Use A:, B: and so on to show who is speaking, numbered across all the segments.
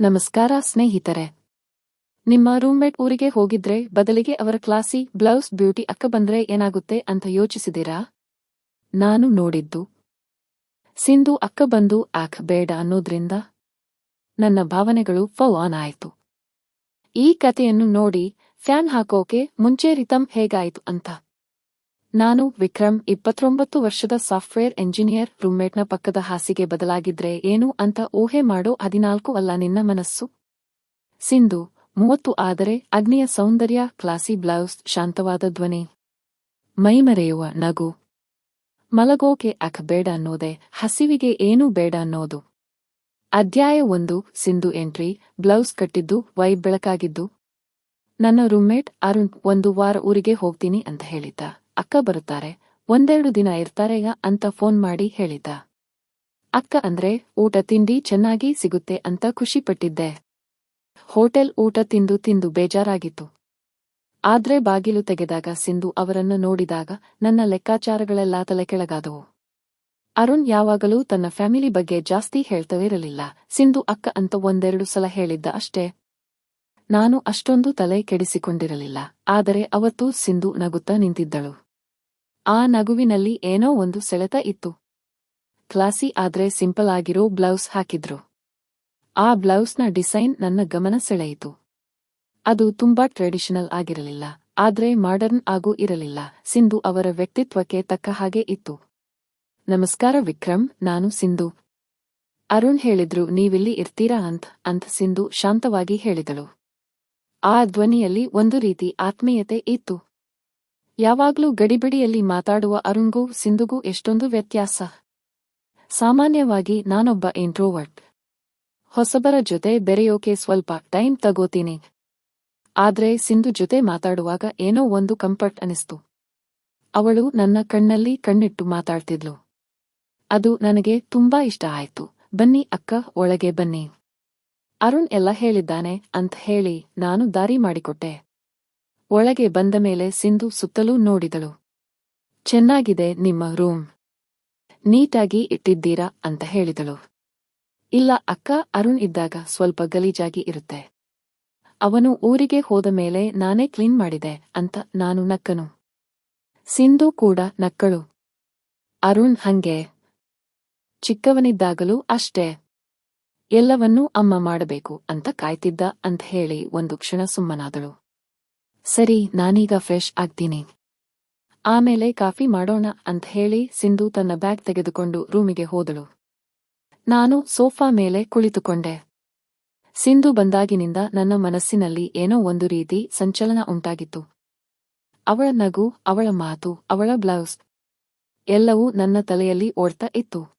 A: ನಮಸ್ಕಾರ ಸ್ನೇಹಿತರೆ. ನಿಮ್ಮ ರೂಮ್ಮೇಟ್ ಊರಿಗೆ ಹೋಗಿದ್ರೆ ಬದಲಿಗೆ ಅವರ ಕ್ಲಾಸಿ ಬ್ಲೌಸ್ ಬ್ಯೂಟಿ ಅಕ್ಕ ಬಂದ್ರೆ ಏನಾಗುತ್ತೆ ಅಂತ ಯೋಚಿಸಿದಿರಾ ನಾನು ನೋಡಿದ್ದು. ಸಿಂಧು ಅಕ್ಕ ಬಂದು ಆಕ್ ಬೇಡ ಅನ್ನೋದ್ರಿಂದ ನನ್ನ ಭಾವನೆಗಳು ಫೌ ಆನ್ ಆಯಿತು. ಈ ಕಥೆಯನ್ನು ನೋಡಿ ಫ್ಯಾನ್ ಹಾಕೋಕೆ ಮುಂಚೆ ರಿತಮ್ ಹೇಗಾಯ್ತು ಅಂತ ನಾನು ವಿಕ್ರಮ್, ಇಪ್ಪತ್ತೊಂಬತ್ತು ವರ್ಷದ ಸಾಫ್ಟ್ವೇರ್ ಎಂಜಿನಿಯರ್, ರೂಮ್ಮೇಟ್ನ ಪಕ್ಕದ ಹಾಸಿಗೆ ಬದಲಾಗಿದ್ರೆ ಏನು ಅಂತ ಊಹೆ ಮಾಡೋ ಹದಿನಾಲ್ಕು ಅಲ್ಲ ನಿನ್ನ ಮನಸ್ಸು? ಸಿಂಧು, ಮೂವತ್ತು ಆದರೆ ಅಗ್ನಿಯ ಸೌಂದರ್ಯ, ಕ್ಲಾಸಿ ಬ್ಲೌಸ್, ಶಾಂತವಾದ ಧ್ವನಿ. ಮೈಮರೆಯುವ ನಗು. ಮಲಗೋಕೆ ಅಖ ಬೇಡ ಅನ್ನೋದೆ, ಹಸಿವಿಗೆ ಏನೂ ಬೇಡ ಅನ್ನೋದು? ಅಧ್ಯಾಯ ಒಂದು, ಸಿಂಧು ಎಂಟ್ರಿ, ಬ್ಲೌಸ್ ಕಟ್ಟಿದ್ದು ವೈ ಬೆಳಕಾಗಿದ್ದು. ನನ್ನ ರೂಮ್ಮೇಟ್ ಅರುಣ್, ಒಂದು ವಾರ ಊರಿಗೆ ಹೋಗ್ತೀನಿ ಅಂತ ಹೇಳಿದ್ದ. ಅಕ್ಕ ಬರುತ್ತಾರೆ. ಒಂದೆರಡು ದಿನ ಇರ್ತಾರೆಯ ಅಂತ ಫೋನ್ ಮಾಡಿ ಹೇಳಿದ್ದ. ಅಕ್ಕ ಅಂದ್ರೆ, ಊಟ ತಿಂಡಿ ಚೆನ್ನಾಗಿ ಸಿಗುತ್ತೆ ಅಂತ ಖುಷಿಪಟ್ಟಿದ್ದೆ. ಹೋಟೆಲ್ ಊಟ ತಿಂದು ತಿಂದು ಬೇಜಾರಾಗಿತ್ತು. ಆದ್ರೆ ಬಾಗಿಲು ತೆಗೆದಾಗ ಸಿಂಧು ಅವರನ್ನು ನೋಡಿದಾಗ ನನ್ನ ಲೆಕ್ಕಾಚಾರಗಳೆಲ್ಲ ತಲೆ ಕೆಳಗಾದವು. ಅರುಣ್ ಯಾವಾಗಲೂ ತನ್ನ ಫ್ಯಾಮಿಲಿ ಬಗ್ಗೆ ಜಾಸ್ತಿ ಹೇಳ್ತವಿರಲಿಲ್ಲ. ಸಿಂಧು ಅಕ್ಕ ಅಂತ ಒಂದೆರಡು ಸಲ ಹೇಳಿದ್ದ ಅಷ್ಟೇ. ನಾನು ಅಷ್ಟೊಂದು ತಲೆ ಕೆಡಿಸಿಕೊಂಡಿರಲಿಲ್ಲ. ಆದರೆ ಅವತ್ತು ಸಿಂಧು ನಗುತ್ತಾ ನಿಂತಿದ್ದಳು. ಆ ನಗುವಿನಲ್ಲಿ ಏನೋ ಒಂದು ಸೆಳೆತ ಇತ್ತು. ಕ್ಲಾಸಿ ಆದ್ರೆ ಸಿಂಪಲ್ ಆಗಿರೋ ಬ್ಲೌಸ್ ಹಾಕಿದ್ರು. ಆ ಬ್ಲೌಸ್ನ ಡಿಸೈನ್ ನನ್ನ ಗಮನ ಸೆಳೆಯಿತು. ಅದು ತುಂಬಾ ಟ್ರೆಡಿಷನಲ್ ಆಗಿರಲಿಲ್ಲ, ಆದ್ರೆ ಮಾಡರ್ನ್ ಆಗೂ ಇರಲಿಲ್ಲ, ಸಿಂಧು ಅವರ ವ್ಯಕ್ತಿತ್ವಕ್ಕೆ ತಕ್ಕ ಹಾಗೆ ಇತ್ತು. ನಮಸ್ಕಾರ ವಿಕ್ರಮ್, ನಾನು ಸಿಂಧು. ಅರುಣ್ ಹೇಳಿದ್ರು, ನೀವಿಲ್ಲಿ ಇರ್ತೀರಾ ಅಂತ ಅಂತ ಸಿಂಧು ಶಾಂತವಾಗಿ ಹೇಳಿದಳು. ಆ ಧ್ವನಿಯಲ್ಲಿ ಒಂದು ರೀತಿ ಆತ್ಮೀಯತೆ ಇತ್ತು. ಯಾವಾಗ್ಲೂ ಗಡಿಬಿಡಿಯಲ್ಲಿ ಮಾತಾಡುವ ಅರುಣ್ಗೂ ಸಿಂಧುಗೂ ಎಷ್ಟೊಂದು ವ್ಯತ್ಯಾಸ. ಸಾಮಾನ್ಯವಾಗಿ ನಾನೊಬ್ಬ ಇಂಟ್ರೋವರ್ಟ್ ಹೊಸಬರ ಜೊತೆ ಬೆರೆಯೋಕೆ ಸ್ವಲ್ಪ ಟೈಮ್ ತಗೋತೀನಿ. ಆದ್ರೆ ಸಿಂಧು ಜೊತೆ ಮಾತಾಡುವಾಗ ಏನೋ ಒಂದು ಕಂಫರ್ಟ್ ಅನಿಸ್ತು ಅವಳು ನನ್ನ ಕಣ್ಣಲ್ಲಿ ಕಣ್ಣಿಟ್ಟು ಮಾತಾಡ್ತಿದ್ಲು. ಅದು ನನಗೆ ತುಂಬಾ ಇಷ್ಟ ಆಯ್ತು. ಬನ್ನಿ ಅಕ್ಕ, ಒಳಗೆ ಬನ್ನಿ. ಅರುಣ್ ಎಲ್ಲ ಹೇಳಿದ್ದಾನೆ ಅಂತ ಹೇಳಿ ನಾನು ದಾರಿ ಮಾಡಿಕೊಟ್ಟೆ. ಒಳಗೆ ಬಂದ ಮೇಲೆ ಸಿಂಧು ಸುತ್ತಲೂ ನೋಡಿದಳು. ಚೆನ್ನಾಗಿದೆ ನಿಮ್ಮ ರೂಮ್. ನೀಟಾಗಿ ಇಟ್ಟಿದ್ದೀರಾ? ಅಂತ ಹೇಳಿದಳು. ಇಲ್ಲ ಅಕ್ಕ, ಅರುಣ್ ಇದ್ದಾಗ ಸ್ವಲ್ಪ ಗಲೀಜಾಗಿ ಇರುತ್ತೆ. ಅವನು ಊರಿಗೆ ಹೋದ ಮೇಲೆ ನಾನೇ ಕ್ಲೀನ್ ಮಾಡಿದೆ ಅಂತ ನಾನು ನಕ್ಕನು. ಸಿಂಧು ಕೂಡ ನಕ್ಕಳು. ಅರುಣ್ ಹಂಗೆ. ಚಿಕ್ಕವನಿದ್ದಾಗಲೂ ಅಷ್ಟೇ. ಎಲ್ಲವನ್ನೂ ಅಮ್ಮ ಮಾಡಬೇಕು ಅಂತ ಕಾಯ್ತಿದ್ದ ಅಂತ ಹೇಳಿ ಒಂದು ಕ್ಷಣ ಸುಮ್ಮನಾದಳು. ಸರಿ, ನಾನೀಗ ಫ್ರೆಶ್ ಆಗ್ತೀನಿ. ಆಮೇಲೆ ಕಾಫಿ ಮಾಡೋಣ ಅಂತ ಹೇಳಿ ಸಿಂಧು ತನ್ನ ಬ್ಯಾಗ್ ತೆಗೆದುಕೊಂಡು ರೂಮಿಗೆ ಹೋದಳು. ನಾನು ಸೋಫಾ ಮೇಲೆ ಕುಳಿತುಕೊಂಡೆ. ಸಿಂಧು ಬಂದಾಗಿನಿಂದ ನನ್ನ ಮನಸ್ಸಿನಲ್ಲಿ ಏನೋ ಒಂದು ರೀತಿ ಸಂಚಲನ ಉಂಟಾಗಿತ್ತು. ಅವಳ ನಗು, ಅವಳ ಮಾತು, ಅವಳ ಬ್ಲೌಸ್ ಎಲ್ಲವೂ ನನ್ನ ತಲೆಯಲ್ಲಿ ಓಡ್ತಾ ಇತ್ತು.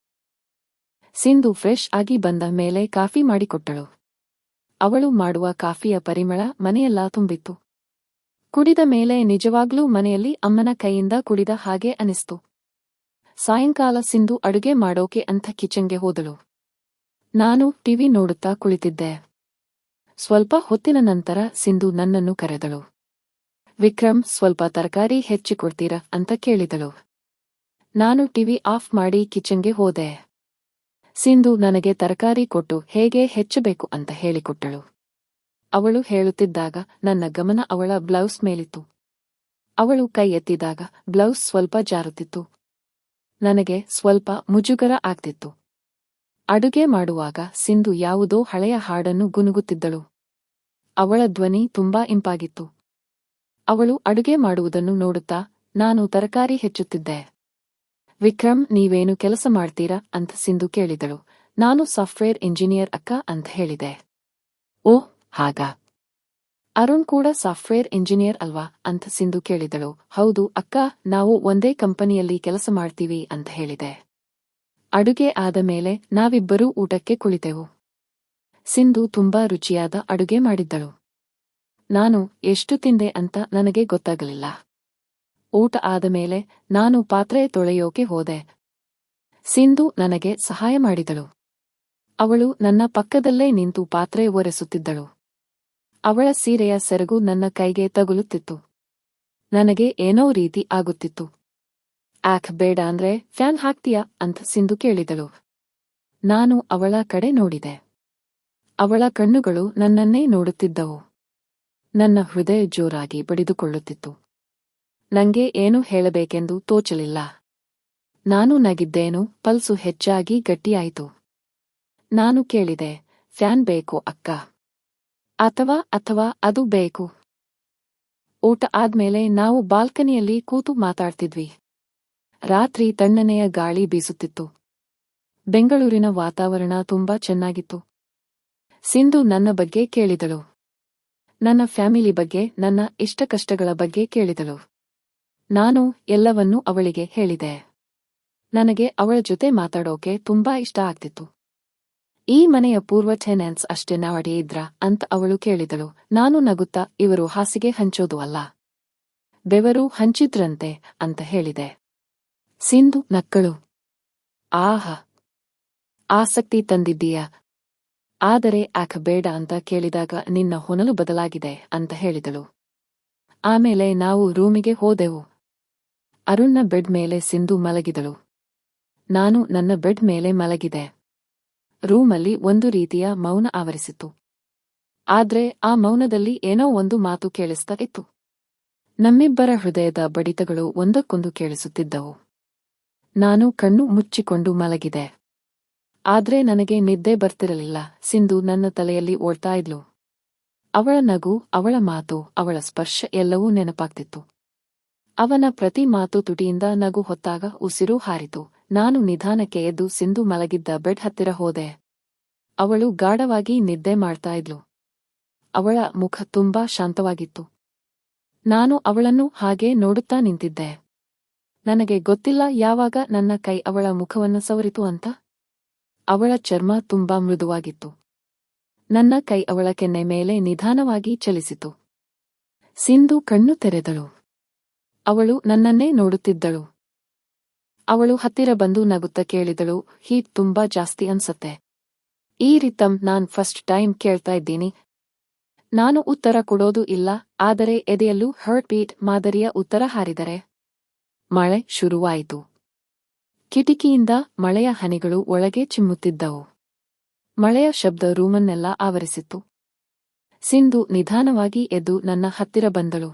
A: ಸಿಂಧು ಫ್ರೆಶ್ ಆಗಿ ಬಂದ ಮೇಲೆ ಕಾಫಿ ಮಾಡಿಕೊಟ್ಟಳು. ಅವಳು ಮಾಡುವ ಕಾಫಿಯ ಪರಿಮಳ ಮನೆಯೆಲ್ಲ ತುಂಬಿತ್ತು. ಕುಡಿದ ಮೇಲೆ ನಿಜವಾಗ್ಲೂ ಮನೆಯಲ್ಲಿ ಅಮ್ಮನ ಕೈಯಿಂದ ಕುಡಿದ ಹಾಗೆ ಅನಿಸ್ತು. ಸಾಯಂಕಾಲ ಸಿಂಧು ಅಡುಗೆ ಮಾಡೋಕೆ ಅಂತ ಕಿಚನ್ಗೆ ಹೋದಳು. ನಾನು ಟಿವಿ ನೋಡುತ್ತಾ ಕುಳಿತಿದ್ದೆ. ಸ್ವಲ್ಪ ಹೊತ್ತಿನ ನಂತರ ಸಿಂಧು ನನ್ನನ್ನು ಕರೆದಳು. ವಿಕ್ರಮ್, ಸ್ವಲ್ಪ ತರಕಾರಿ ಹೆಚ್ಚಿಕೊಡ್ತೀರಾ ಅಂತ ಕೇಳಿದಳು. ನಾನು ಟಿವಿ ಆಫ್ ಮಾಡಿ ಕಿಚನ್ಗೆ ಹೋದೆ. ಸಿಂಧು ನನಗೆ ತರಕಾರಿ ಕೊಟ್ಟು ಹೇಗೆ ಹೆಚ್ಚಬೇಕು ಅಂತ ಹೇಳಿಕೊಟ್ಟಳು. ಅವಳು ಹೇಳುತ್ತಿದ್ದಾಗ ನನ್ನ ಗಮನ ಅವಳ ಬ್ಲೌಸ್ ಮೇಲಿತ್ತು. ಅವಳು ಕೈ ಎತ್ತಿದಾಗ ಬ್ಲೌಸ್ ಸ್ವಲ್ಪ ಜಾರುತ್ತಿತ್ತು. ನನಗೆ ಸ್ವಲ್ಪ ಮುಜುಗರ ಆಗ್ತಿತ್ತು. ಅಡುಗೆ ಮಾಡುವಾಗ ಸಿಂಧು ಯಾವುದೋ ಹಳೆಯ ಹಾಡನ್ನು ಗುನುಗುತ್ತಿದ್ದಳು. ಅವಳ ಧ್ವನಿ ತುಂಬಾ ಇಂಪಾಗಿತ್ತು. ಅವಳು ಅಡುಗೆ ಮಾಡುವುದನ್ನು ನೋಡುತ್ತಾ, ನಾನು ತರಕಾರಿ ಹೆಚ್ಚುತ್ತಿದ್ದೆ. ವಿಕ್ರಮ್, ನೀವೇನು ಕೆಲಸ ಮಾಡ್ತೀರಾ? ಅಂತ ಸಿಂಧು ಕೇಳಿದಳು. ನಾನು ಸಾಫ್ಟ್ವೇರ್ ಇಂಜಿನಿಯರ್ ಅಕ್ಕ ಅಂತ ಹೇಳಿದೆ. ಓಹ್ ಹಾಗ. ಅರುಣ್ ಕೂಡ ಸಾಫ್ಟ್ವೇರ್ ಇಂಜಿನಿಯರ್ ಅಲ್ವಾ ಅಂತ ಸಿಂಧು ಕೇಳಿದಳು. ಹೌದು, ಅಕ್ಕ, ನಾವು ಒಂದೇ ಕಂಪನಿಯಲ್ಲಿ ಕೆಲಸ ಮಾಡ್ತೀವಿ ಅಂತ ಹೇಳಿದೆ. ಅಡುಗೆ ಆದ ಮೇಲೆ ನಾವಿಬ್ಬರೂ ಊಟಕ್ಕೆ ಕುಳಿತೆವು. ಸಿಂಧು ತುಂಬಾ ರುಚಿಯಾದ ಅಡುಗೆ ಮಾಡಿದ್ದಳು. ನಾನು ಎಷ್ಟು ತಿಂದೆ ಅಂತ ನನಗೆ ಗೊತ್ತಾಗಲಿಲ್ಲ. ಊಟ ಆದ ಮೇಲೆ ನಾನು ಪಾತ್ರೆ ತೊಳೆಯೋಕೆ ಹೋದೆ. ಸಿಂಧು ನನಗೆ ಸಹಾಯ ಮಾಡಿದಳು. ಅವಳು ನನ್ನ ಪಕ್ಕದಲ್ಲೇ ನಿಂತು ಪಾತ್ರೆ ಒರೆಸುತ್ತಿದ್ದಳು. ಅವಳ ಸೀರೆಯ ಸೆರಗು ನನ್ನ ಕೈಗೆ ತಗುಲುತ್ತಿತ್ತು. ನನಗೆ ಏನೋ ರೀತಿ ಆಗುತ್ತಿತ್ತು. ಆಕ್ ಬೇಡ ಅಂದ್ರೆ ಫ್ಯಾನ್ ಹಾಕ್ತೀಯಾ? ಅಂತ ಸಿಂಧು ಕೇಳಿದಳು. ನಾನು ಅವಳ ಕಡೆ ನೋಡಿದೆ. ಅವಳ ಕಣ್ಣುಗಳು ನನ್ನನ್ನೇ ನೋಡುತ್ತಿದ್ದವು. ನನ್ನ ಹೃದಯ ಜೋರಾಗಿ ಬಡಿದುಕೊಳ್ಳುತ್ತಿತ್ತು. ನಂಗೆ ಏನು ಹೇಳಬೇಕೆಂದು ತೋಚಲಿಲ್ಲ. ನಾನು ನಗಿದ್ದೇನು, ಪಲ್ಸು ಹೆಚ್ಚಾಗಿ ಗಟ್ಟಿಯಾಯಿತು. ನಾನು ಕೇಳಿದೆ, ಫ್ಯಾನ್ ಬೇಕು ಅಕ್ಕ. ಅಥವಾ ಅಥವಾ ಅದು ಬೇಕು. ಊಟ ಆದ್ಮೇಲೆ ನಾವು ಬಾಲ್ಕನಿಯಲ್ಲಿ ಕೂತು ಮಾತಾಡ್ತಿದ್ವಿ. ರಾತ್ರಿ ತಣ್ಣನೆಯ ಗಾಳಿ ಬೀಸುತ್ತಿತ್ತು. ಬೆಂಗಳೂರಿನ ವಾತಾವರಣ ತುಂಬಾ ಚೆನ್ನಾಗಿತ್ತು. ಸಿಂಧು ನನ್ನ ಬಗ್ಗೆ ಕೇಳಿದಳು. ನನ್ನ ಫ್ಯಾಮಿಲಿ ಬಗ್ಗೆ, ನನ್ನ ಇಷ್ಟಕಷ್ಟಗಳ ಬಗ್ಗೆ ಕೇಳಿದಳು. ನಾನು ಎಲ್ಲವನ್ನೂ ಅವಳಿಗೆ ಹೇಳಿದೆ. ನನಗೆ ಅವಳ ಜೊತೆ ಮಾತಾಡೋಕೆ ತುಂಬಾ ಇಷ್ಟ ಆಗ್ತಿತ್ತು. ಈ ಮನೆಯ ಪೂರ್ವ ಟೆನೆನ್ಸ್ ಅಷ್ಟೇ ನಾವಡಿ ಇದ್ರ ಅಂತ ಅವಳು ಕೇಳಿದಳು. ನಾನು ನಗುತ್ತಾ ಇವರು ಹಾಸಿಗೆ ಹಂಚೋದು ಅಲ್ಲ. ಬೆವರು ಹಂಚಿದ್ರಂತೆ ಅಂತ ಹೇಳಿದೆ. ಸಿಂಧು ನಕ್ಕಳು. ಆಹ. ಆಸಕ್ತಿ ತಂದಿದ್ದೀಯ? ಆದರೆ ಆಕ ಬೇಡ ಅಂತ ಕೇಳಿದಾಗ ನಿನ್ನ ಹೊನಲು ಬದಲಾಗಿದೆ ಅಂತ ಹೇಳಿದಳು. ಆಮೇಲೆ ನಾವು ರೂಮಿಗೆ ಹೋದೆವು. ಅರುಣ್ನ ಬೆಡ್ ಮೇಲೆ ಸಿಂಧು ಮಲಗಿದಳು. ನಾನು ನನ್ನ ಬೆಡ್ ಮೇಲೆ ಮಲಗಿದೆ. ರೂಮಲ್ಲಿ ಒಂದು ರೀತಿಯ ಮೌನ ಆವರಿಸಿತು. ಆದ್ರೆ ಆ ಮೌನದಲ್ಲಿ ಏನೋ ಒಂದು ಮಾತು ಕೇಳಿಸ್ತಾ ಇತ್ತು. ನಮ್ಮಿಬ್ಬರ ಹೃದಯದ ಬಡಿತಗಳು ಒಂದಕ್ಕೊಂದು ಕೇಳಿಸುತ್ತಿದ್ದವು. ನಾನು ಕಣ್ಣು ಮುಚ್ಚಿಕೊಂಡು ಮಲಗಿದೆ. ಆದ್ರೆ ನನಗೆ ನಿದ್ದೆ ಬರ್ತಿರಲಿಲ್ಲ. ಸಿಂಧು ನನ್ನ ತಲೆಯಲ್ಲಿ ಓಡ್ತಾ ಇದ್ಲು. ಅವಳ ನಗು, ಅವಳ ಮಾತು, ಅವಳ ಸ್ಪರ್ಶ ಎಲ್ಲವೂ ನೆನಪಾಗ್ತಿತ್ತು. ಅವನ ಪ್ರತಿ ಮಾತು ತುಟಿಯಿಂದ ನಗು ಹೊತ್ತಾಗ ಉಸಿರು ಹಾರಿತು. ನಾನು ನಿಧಾನಕ್ಕೆ ಎದ್ದು ಸಿಂಧು ಮಲಗಿದ್ದ ಬೆಡ್ ಹತ್ತಿರ ಹೋದೆ. ಅವಳು ಗಾಢವಾಗಿ ನಿದ್ದೆ ಮಾಡ್ತಾ ಇದ್ಲು. ಅವಳ ಮುಖ ತುಂಬಾ ಶಾಂತವಾಗಿತ್ತು. ನಾನು ಅವಳನ್ನು ಹಾಗೆ ನೋಡುತ್ತಾ ನಿಂತಿದ್ದೆ. ನನಗೆ ಗೊತ್ತಿಲ್ಲ ಯಾವಾಗ ನನ್ನ ಕೈ ಅವಳ ಮುಖವನ್ನು ಸವರಿತು ಅಂತ. ಅವಳ ಚರ್ಮ ತುಂಬಾ ಮೃದುವಾಗಿತ್ತು. ನನ್ನ ಕೈ ಅವಳ ಕೆನ್ನೆ ಮೇಲೆ ನಿಧಾನವಾಗಿ ಚಲಿಸಿತು. ಸಿಂಧು ಕಣ್ಣು ತೆರೆದಳು. ಅವಳು ನನ್ನನ್ನೇ ನೋಡುತ್ತಿದ್ದಳು. ಅವಳು ಹತ್ತಿರ ಬಂದು ನಗುತ್ತ ಕೇಳಿದಳು ಹೀಟ್ ತುಂಬಾ ಜಾಸ್ತಿ ಅನ್ಸತ್ತೆ. ಈ ರೀತಂ ನಾನ್ ಫಸ್ಟ್ ಟೈಮ್ ಕೇಳ್ತಾ ಇದ್ದೀನಿ. ನಾನು ಉತ್ತರ ಕೊಡೋದು ಇಲ್ಲ, ಆದರೆ ಎದೆಯಲ್ಲೂ ಹರ್ಟ್ ಬೀಟ್ ಮಾದರಿಯ ಉತ್ತರ ಹಾರಿದರೆ. ಮಳೆ ಶುರುವಾಯಿತು. ಕಿಟಿಕಿಯಿಂದ ಮಳೆಯ ಹನಿಗಳು ಒಳಗೆ ಚಿಮ್ಮುತ್ತಿದ್ದವು. ಮಳೆಯ ಶಬ್ದ ರೂಮನ್ನೆಲ್ಲ ಆವರಿಸಿತ್ತು. ಸಿಂಧು ನಿಧಾನವಾಗಿ ಎದ್ದು ನನ್ನ ಹತ್ತಿರ ಬಂದಳು.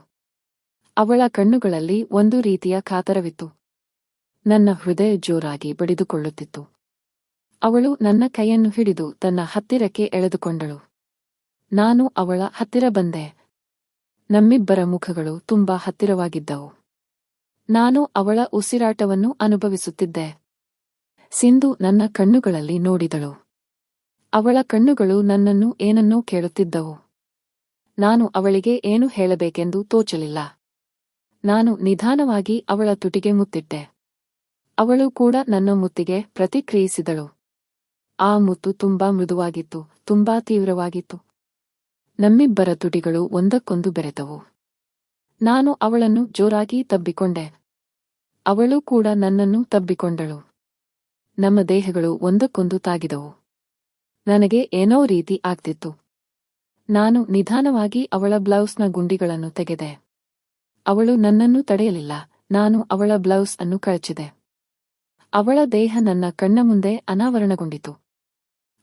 A: ಅವಳ ಕಣ್ಣುಗಳಲ್ಲಿ ಒಂದು ರೀತಿಯ ಕಾತರವಿತ್ತು. ನನ್ನ ಹೃದಯ ಜೋರಾಗಿ ಬಡಿದುಕೊಳ್ಳುತ್ತಿತ್ತು. ಅವಳು ನನ್ನ ಕೈಯನ್ನು ಹಿಡಿದು ತನ್ನ ಹತ್ತಿರಕ್ಕೆ ಎಳೆದುಕೊಂಡಳು. ನಾನು ಅವಳ ಹತ್ತಿರ ಬಂದೆ. ನಮ್ಮಿಬ್ಬರ ಮುಖಗಳು ತುಂಬಾ ಹತ್ತಿರವಾಗಿದ್ದವು. ನಾನು ಅವಳ ಉಸಿರಾಟವನ್ನು ಅನುಭವಿಸುತ್ತಿದ್ದೆ. ಸಿಂಧು ನನ್ನ ಕಣ್ಣುಗಳಲ್ಲಿ ನೋಡಿದಳು. ಅವಳ ಕಣ್ಣುಗಳು ನನ್ನನ್ನು ಏನನ್ನೋ ಕೇಳುತ್ತಿದ್ದವು. ನಾನು ಅವಳಿಗೆ ಏನು ಹೇಳಬೇಕೆಂದು ತೋಚಲಿಲ್ಲ. ನಾನು ನಿಧಾನವಾಗಿ ಅವಳ ತುಟಿಗೆ ಮುತ್ತಿಟ್ಟೆ. ಅವಳು ಕೂಡ ನನ್ನ ಮುತ್ತಿಗೆ ಪ್ರತಿಕ್ರಿಯಿಸಿದಳು. ಆ ಮುತ್ತು ತುಂಬಾ ಮೃದುವಾಗಿತ್ತು, ತುಂಬಾ ತೀವ್ರವಾಗಿತ್ತು. ನಮ್ಮಿಬ್ಬರ ತುಟಿಗಳು ಒಂದಕ್ಕೊಂದು ಬೆರೆತವು. ನಾನು ಅವಳನ್ನು ಜೋರಾಗಿ ತಬ್ಬಿಕೊಂಡೆ. ಅವಳು ಕೂಡ ನನ್ನನ್ನು ತಬ್ಬಿಕೊಂಡಳು. ನಮ್ಮ ದೇಹಗಳು ಒಂದಕ್ಕೊಂದು ತಾಗಿದವು. ನನಗೆ ಏನೋ ರೀತಿ ಆಗ್ತಿತ್ತು. ನಾನು ನಿಧಾನವಾಗಿ ಅವಳ ಬ್ಲೌಸ್ನ ಗುಂಡಿಗಳನ್ನು ತೆಗೆದೆ. ಅವಳು ನನ್ನನ್ನು ತಡೆಯಲಿಲ್ಲ, ನಾನು ಅವಳ ಬ್ಲೌಸ್ ಅನ್ನು ಕಳಚಿದೆ. ಅವಳ ದೇಹ ನನ್ನ ಕಣ್ಣ ಮುಂದೆ ಅನಾವರಣಗೊಂಡಿತು.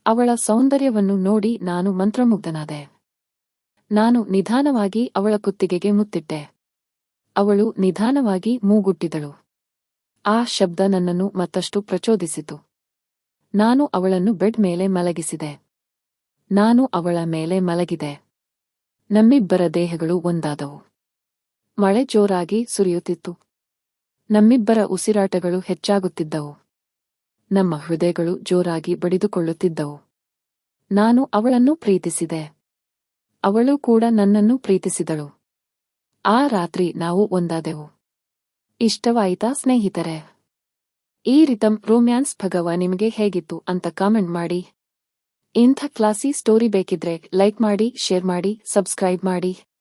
A: ಅವಳ ಸೌಂದರ್ಯವನ್ನು ನೋಡಿ ನಾನು ಮಂತ್ರಮುಗ್ಧನಾದೆ. ನಾನು ನಿಧಾನವಾಗಿ ಅವಳ ಕುತ್ತಿಗೆಗೆ ಮುತ್ತಿಟ್ಟೆ. ಅವಳು ನಿಧಾನವಾಗಿ ಮೂಗುಟ್ಟಿದಳು. ಆ ಶಬ್ದ ನನ್ನನ್ನು ಮತ್ತಷ್ಟು ಪ್ರಚೋದಿಸಿತು. ನಾನು ಅವಳನ್ನು ಬೆಡ್ ಮೇಲೆ ಮಲಗಿಸಿದೆ. ನಾನು ಅವಳ ಮೇಲೆ ಮಲಗಿದೆ. ನಮ್ಮಿಬ್ಬರ ದೇಹಗಳು ಒಂದಾದವು. ಮಳೆ ಜೋರಾಗಿ ಸುರಿಯುತ್ತಿತ್ತು. ನಮ್ಮಿಬ್ಬರ ಉಸಿರಾಟಗಳು ಹೆಚ್ಚಾಗುತ್ತಿದ್ದವು. ನಮ್ಮ ಹೃದಯಗಳು ಜೋರಾಗಿ ಬಡಿದುಕೊಳ್ಳುತ್ತಿದ್ದವು. ನಾನು ಅವಳನ್ನು ಪ್ರೀತಿಸಿದೆ. ಅವಳು ಕೂಡ ನನ್ನನ್ನು ಪ್ರೀತಿಸಿದಳು. ಆ ರಾತ್ರಿ ನಾವು ಒಂದಾದೆವು. ಇಷ್ಟವಾಯಿತಾ ಸ್ನೇಹಿತರೆ? ಈ ರಿತಮ್ ರೋಮ್ಯಾನ್ಸ್ ಭಗವ ನಿಮಗೆ ಹೇಗಿತ್ತು ಅಂತ ಕಾಮೆಂಟ್ ಮಾಡಿ. ಇಂಥ ಕ್ಲಾಸಿ ಸ್ಟೋರಿ ಬೇಕಿದ್ರೆ ಲೈಕ್ ಮಾಡಿ, ಶೇರ್ ಮಾಡಿ, ಸಬ್ಸ್ಕ್ರೈಬ್ ಮಾಡಿ.